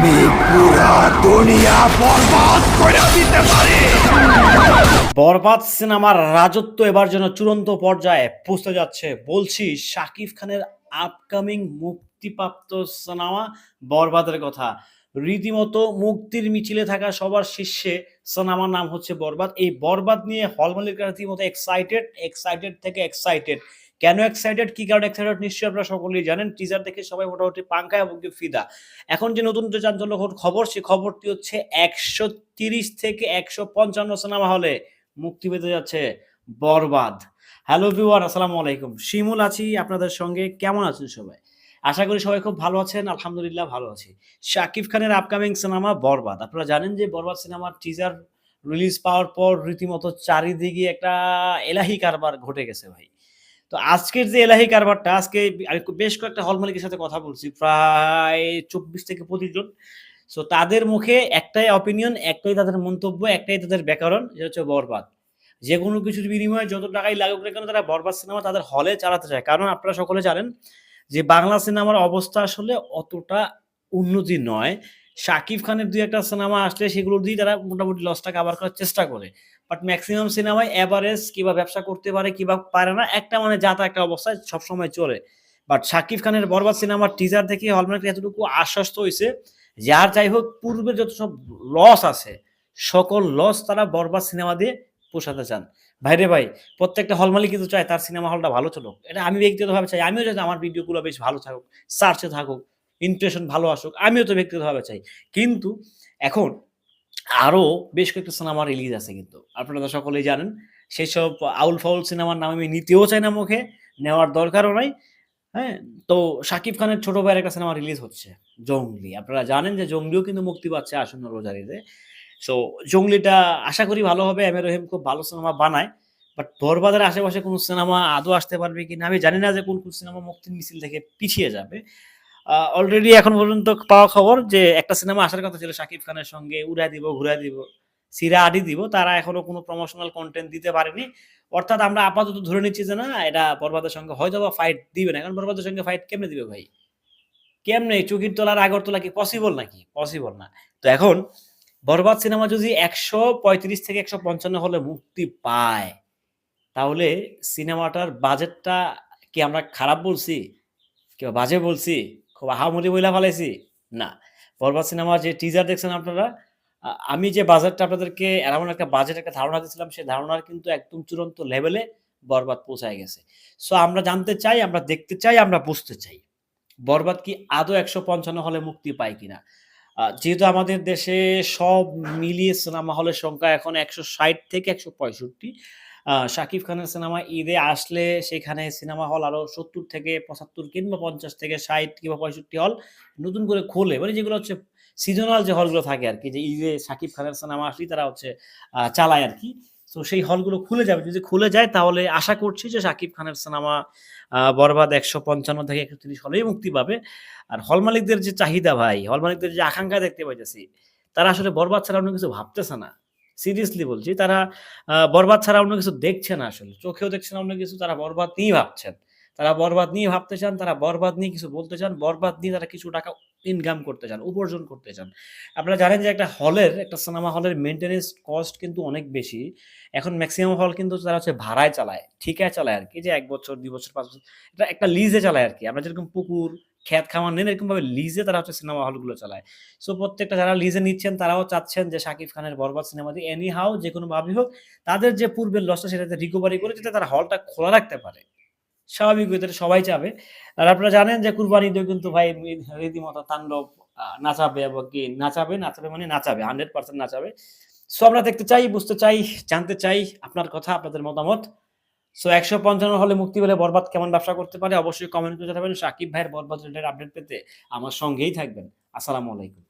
আমি পুরা দুনিয়া বরবাদ করে দিতে পারি। বরবাদ সিনেমার রাজত্ব এবার যেন চূড়ান্ত পর্যায়ে পৌঁছতে যাচ্ছে। বলছি, শাকিব খানের আপকামিং মুক্তিপ্রাপ্ত সিনেমা বরবাদের কথা। রীতিমতো মুক্তির মিছিলে থাকা সবার শীর্ষে সিনেমার নাম হচ্ছে বরবাদ। এই বরবাদ নিয়ে হল মালিকরা রীতিমতো এক্সাইটেড এক্সাইটেড থেকে এক্সাইটেড কেন এক্সাইটেড কি কারণে এক্সাইটেড নিশ্চয়ই আপনারা সকলেই জানেন। টিজার দেখে সবাই মোটামুটি পাঙ্কায় এবং ফিদা। এখন যে নতুন যে চাঞ্চল্যকর খবর সেই খবরটি হচ্ছে একশো তিরিশ থেকে একশো পঞ্চান্ন সিনেমা হলে মুক্তি পেতে যাচ্ছে বরবাদ। হ্যালো ভিউয়ার আসসালামু আলাইকুম। শিমুল আছি আপনাদের সঙ্গে। কেমন আছেন সবাই? আশা করি সবাই খুব ভালো আছেন, আলহামদুলিল্লাহ ভালো আছি। শাকিব খানের আপকামিং সিনেমা বরবাদ। আপনারা জানেন যে বরবাদ সিনেমার টিজার রিলিজ পাওয়ার পর রীতিমতো চারিদিকে একটা এলাহি কারবার ঘটে গেছে ভাই। তো আজকের যে এলাহি কারবারটা, আজকে আমি বেশ কয়েকটা হল মালিকের সাথে কথা বলছি, প্রায় চব্বিশ থেকে পঁচিশ জন। সো তাদের মুখে একটাই অপিনিয়ন একটাই তাদের মন্তব্য, একটাই তাদের ব্যাকরণ যেটা হচ্ছে বরবাদ। যে কোনো কিছুর বিনিময়ে যত টাকাই লাগুক না কেন, তারা বরবাদ সিনেমা তাদের হলে চালাতে চায়। কারণ আপনারা সকলে জানেন যে বাংলা সিনেমার অবস্থা আসলে অতটা উন্নতি নয়। শাকিব খানের দুই একটা সিনেমা আসলে সেগুলো দিয়ে তারা মোটামুটি লসটা কাভার করার চেষ্টা করে। বাট ম্যাক্সিমাম সিনেমায় অ্যাভারেজ কিবা ব্যবসা করতে পারে, কিবা পারে না, একটা মানে যাতা একটা অবস্থায় সবসময় চলে। বাট শাকিব খানের বরবাদ সিনেমার টিজার দেখে হলমার্ক এতটুকু আশ্বস্ত হয়েছে যার যাই হোক, পূর্বে যত সব লস আছে, সকল লস তারা বরবাদ সিনেমা দিয়ে পোষাতে চান। ভাইরে ভাই, প্রত্যেকটা হল মালিক কিন্তু চায় তার সিনেমা হলটা ভালো চলুক। এটা আমি ব্যক্তিগতভাবে চাই, আমিও চাই আমার ভিডিওগুলো বেশ ভালো থাকুক সার্চে থাকুক। ইমপ্রেশন ভালো আসুক, আমিও তো ব্যক্তিগতভাবে চাই। কিন্তু এখন আরও বেশ কয়েকটা সিনেমা রিলিজ আছে কিন্তু। আপনারা সকলেই জানেন সেই সব আউল ফাউল সিনেমার নাম আমি নিতেও চাই না মুখে, নেওয়ার দরকারও নাই। হ্যাঁ তো শাকিব খানের ছোট ভাইয়ের একটা সিনেমা রিলিজ হচ্ছে জঙ্গলি আপনারা জানেন যে জঙ্গলিও কিন্তু মুক্তি পাচ্ছে আসন্ন রোজারিতে। সো জঙ্গলিটা আশা করি ভালো হবে এম রহিম খুব ভালো সিনেমা বানায় বাট বরবাদের আশেপাশে কোনো সিনেমা আদৌ আসতে পারবে কিনা, আমি জানি না যে কোন কোন সিনেমা মুক্তির মিছিল থেকে পিছিয়ে যাবে। অলরেডি এখন পর্যন্ত পাওয়া খবর যে একটা সিনেমা আসার কথা ছিল, শাকিব খানের সঙ্গে উড়াই দিব ঘুরাই দিব, সিরা আডি দিব, তারা এখনও কোনো প্রমোশনাল কন্টেন্ট দিতে পারেনি। অর্থাৎ আমরা আপাতত ধরে নিচ্ছি যে না, এটা বরবাদের সঙ্গে হয়তো বা ফাইট দিবে না। কারণ বরবাদের সঙ্গে ফাইট কেমনে দিবে ভাই? কেমনে? চুকির তোলার আগর তোলা কি পসিবল নাকি? পসিবল না। তো এখন বরবাদ সিনেমা যদি একশো পঁয়ত্রিশ থেকে একশো পঞ্চান্ন হলে মুক্তি পায়, তাহলে সিনেমাটার বাজেটটা কি আমরা খারাপ বলছি? কেউ বাজে বলছি? খুব আহামরি বইলা ফালাইছি। না বরবাদ সিনেমার যে টিজার দেখছেন আপনারা আমি যে বাজেটটা আপনাদেরকে এমন একটা বাজেট একটা ধারণা দিয়েছিলাম, সেই ধারণার কিন্তু একদম চূড়ান্ত লেভেলে বরবাদ পৌঁছায় গেছে। সো আমরা জানতে চাই, আমরা দেখতে চাই, আমরা বুঝতে চাই, বরবাদ কি আদৌ একশো পঞ্চান্ন হলে মুক্তি পায় কিনা? যেহেতু আমাদের দেশে সব মিলিয়ে সিনেমা হলের সংখ্যা এখন একশো ষাট থেকে একশো পঁয়ষট্টি শাকিব খানের সিনেমা ঈদে আসলে সেখানে সিনেমা হল আরও সত্তর থেকে পঁচাত্তর কিংবা পঞ্চাশ থেকে ষাট কিংবা পঁয়ষট্টি হল নতুন করে খোলে। মানে যেগুলো হচ্ছে সিজনাল যে হলগুলো থাকে আর কি, যে ঈদে শাকিব খানের সিনেমা আসলেই তারা হচ্ছে চালায় আর কি। তো সেই হলগুলো খুলে যাবে। যদি খুলে যায়, তাহলে আশা করছি যে শাকিব খানের সিনেমা বরবাদ একশো পঞ্চান্ন থেকে একশো তিরিশ হলেই মুক্তি পাবে। আর হল মালিকদের যে চাহিদা ভাই হল মালিকদের যে আকাঙ্ক্ষা দেখতে পাইতেছি, তারা আসলে বরবাদ ছাড়া অন্য কিছু ভাবতেছে না। সিরিয়াসলি বলছি, তারা বরবাদ ছাড়া অন্য কিছু দেখছে না আসলে। চোখেও দেখছে না অন্য কিছু, তারা বরবাদ নিয়েই ভাবছেন। তারা বরবাদ নিয়ে ভাবতে চান, তারা বরবাদ নিয়ে কিছু বলতে চান, বরবাদ নিয়ে তারা কিছু টাকা ইনকাম করতে চান, উপার্জন করতে চান। আপনারা জানেন যে একটা হলের, একটা সিনেমা হলের মেনটেনেন্স কস্ট কিন্তু অনেক বেশি। এখন ম্যাক্সিমাম হল কিন্তু তারা হচ্ছে ভাড়ায় চালায়, ঠিকায় চালায় আর কি। যে এক বছর, দুই বছর, পাঁচ বছর, এটা একটা লিজে চালায় আর কি। আমরা যেরকম পুকুর খ্যাত খামার নেন এরকমভাবে লিজে তারা হচ্ছে সিনেমা হলগুলো চালায়। সো প্রত্যেকটা যারা লিজে নিচ্ছেন, তারাও চাচ্ছেন যে শাকিব খানের বরবাদ সিনেমা দিয়ে এনি হাউ যে কোনোভাবেই হোক, তাদের যে পূর্বের লসটা সেটাতে রিকভারি করে, যাতে তারা হলটা খোলা রাখতে পারে। স্বাভাবিক এটা সবাই চাবে। আর আপনারা জানেন যে কুরবানি ঈদেও কিন্তু ভাই রীতিমতো তাণ্ডব নাচাবে এবং কি নাচাবে? নাচাবে মানে নাচাবে হান্ড্রেড পার্সেন্ট নাচাবে। সো আমরা দেখতে চাই, বুঝতে চাই, জানতে চাই আপনার কথা, আপনাদের মতামত। সো একশো পঞ্চান্ন হলে মুক্তি পেলে বরবাদ কেমন ব্যবসা করতে পারে? অবশ্যই কমেন্ট করে জানাবেন। সাকিব ভাইয়ের বরবাদ রিলেটেড আপডেট পেতে আমার সঙ্গেই থাকবেন। আসসালামু আলাইকুম।